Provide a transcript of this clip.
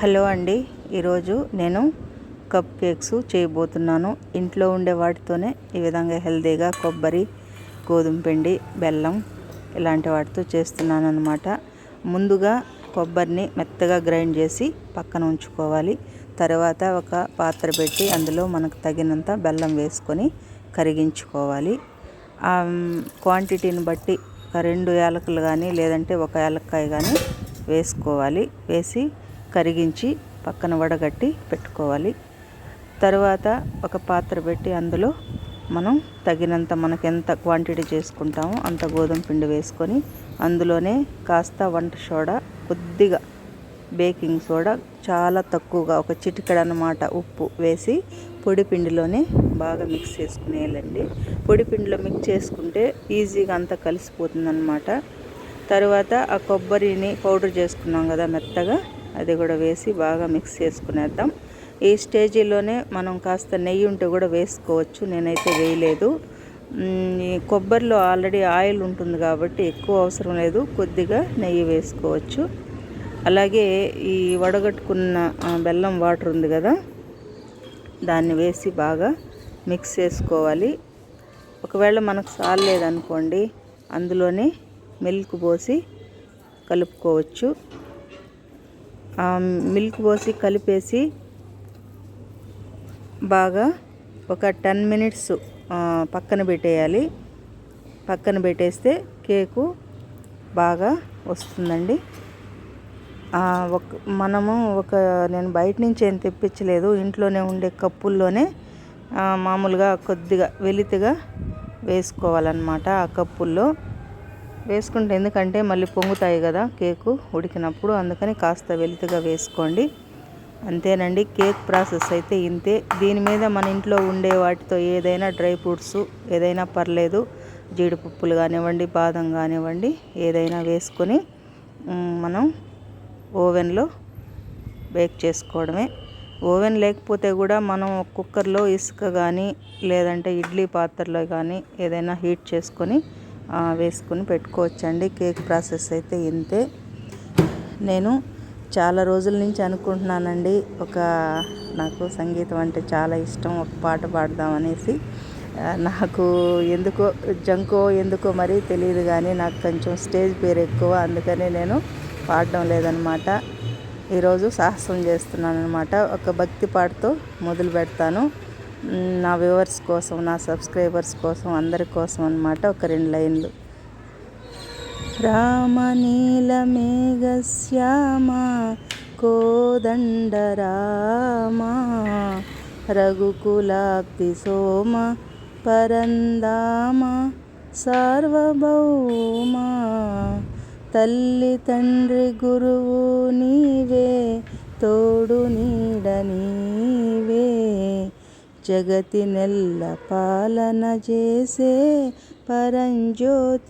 Hello అండి. ఈరోజు నేను కప్ కేక్స్ చేయబోతున్నాను. ఇంట్లో ఉండే వాటితోనే ఈ విధంగా హెల్దీగా కొబ్బరి గోధుమ పిండి బెల్లం ఇలాంటి వాటితో చేస్తున్నాను అనమాట ముందుగా కొబ్బరిని మెత్తగా గ్రైండ్ చేసి పక్కన ఉంచుకోవాలి. తర్వాత ఒక పాత్ర పెట్టి అందులో మనకు తగినంత బెల్లం వేసుకొని కరిగించుకోవాలి. క్వాంటిటీని బట్టి ఒక రెండు యాలకులు కానీ లేదంటే ఒక యాలక్కాయ కానీ వేసుకోవాలి. వేసి కరిగించి పక్కన వడగట్టి పెట్టుకోవాలి. తర్వాత ఒక పాత్ర పెట్టి అందులో మనం తగినంత మనకు ఎంత క్వాంటిటీ చేసుకుంటామో అంత గోధుమ పిండి వేసుకొని అందులోనే కాస్త వంట సోడా కొద్దిగా బేకింగ్ సోడా చాలా తక్కువగా ఒక చిటికెడ అనమాట ఉప్పు వేసి పొడి పిండిలోనే బాగా మిక్స్ చేసుకునేయాలండి. పొడి పిండిలో మిక్స్ చేసుకుంటే ఈజీగా అంతా కలిసిపోతుందన్నమాట తర్వాత ఆ కొబ్బరిని పౌడర్ చేసుకున్నాం కదా మెత్తగా అది కూడా వేసి బాగా మిక్స్ చేసుకునేద్దాం. ఈ స్టేజీలోనే మనం కాస్త నెయ్యి ఉంటే కూడా వేసుకోవచ్చు. నేనైతే వేయలేదు. కొబ్బరిలో ఆల్రెడీ ఆయిల్ ఉంటుంది కాబట్టి ఎక్కువ అవసరం లేదు. కొద్దిగా నెయ్యి వేసుకోవచ్చు. అలాగే ఈ వడగట్టుకున్న బెల్లం వాటర్ ఉంది కదా దాన్ని వేసి బాగా మిక్స్ చేసుకోవాలి. ఒకవేళ మనకు సాలేదనుకోండి అందులోనే మిల్క్ పోసి కలుపుకోవచ్చు. మిల్క్ పోసి కలిపేసి బాగా ఒక టెన్ మినిట్స్ పక్కన పెట్టేయాలి. పక్కన పెట్టేస్తే కేకు బాగా వస్తుందండి. ఒక మనము ఒక నేను బయట నుంచి ఏం తెప్పించలేదు. ఇంట్లోనే ఉండే కప్పుల్లోనే మామూలుగా కొద్దిగా వెలితిగా వేసుకోవాలన్నమాట ఆ కప్పుల్లో. వేసుకుంటే ఎందుకంటే మళ్ళీ పొంగుతాయి కదా కేకు ఉడికినప్పుడు. అందుకని కాస్త వెలుతుగా వేసుకోండి. అంతేనండి కేక్ ప్రాసెస్ అయితే ఇంతే. దీని మీద మన ఇంట్లో ఉండే వాటితో ఏదైనా డ్రై ఫ్రూట్స్ ఏదైనా పర్లేదు. జీడిపప్పులు కానివ్వండి బాదం కానివ్వండి ఏదైనా వేసుకొని మనం ఓవెన్లో బేక్ చేసుకోవడమే. ఓవెన్ లేకపోతే కూడా మనం కుక్కర్లో ఇసుక కానీ లేదంటే ఇడ్లీ పాత్రలో కానీ ఏదైనా హీట్ చేసుకొని వేసుకుని పెట్టుకోవచ్చండి. కేక్ ప్రాసెస్ అయితే ఇంతే. నేను చాలా రోజుల నుంచి అనుకుంటున్నానండి ఒక నాకు సంగీతం అంటే చాలా ఇష్టం ఒక పాట పాడదామనేసి నాకు ఎందుకో జంకో ఎందుకో మరీ తెలియదు కానీ నాకు కొంచెం స్టేజ్ పేరు ఎక్కువ అందుకని నేను పాడడం లేదనమాట. ఈరోజు సాహసం చేస్తున్నాను అనమాట ఒక భక్తి పాటతో మొదలు పెడతాను. నా వ్యూవర్స్ కోసం నా సబ్స్క్రైబర్స్ కోసం అందరి కోసం అనమాట ఒక రెండు లైన్లు. రామనీల మేఘశ్యామ శ్యామ రామ రఘుకులాబ్ది సోమ పరందామ సార్వభౌమ తల్లి తండ్రి గురువు నీవే తోడు నీడ నీవే. జగతి నెల్ల పాలన చేసే పరంజ్యోతి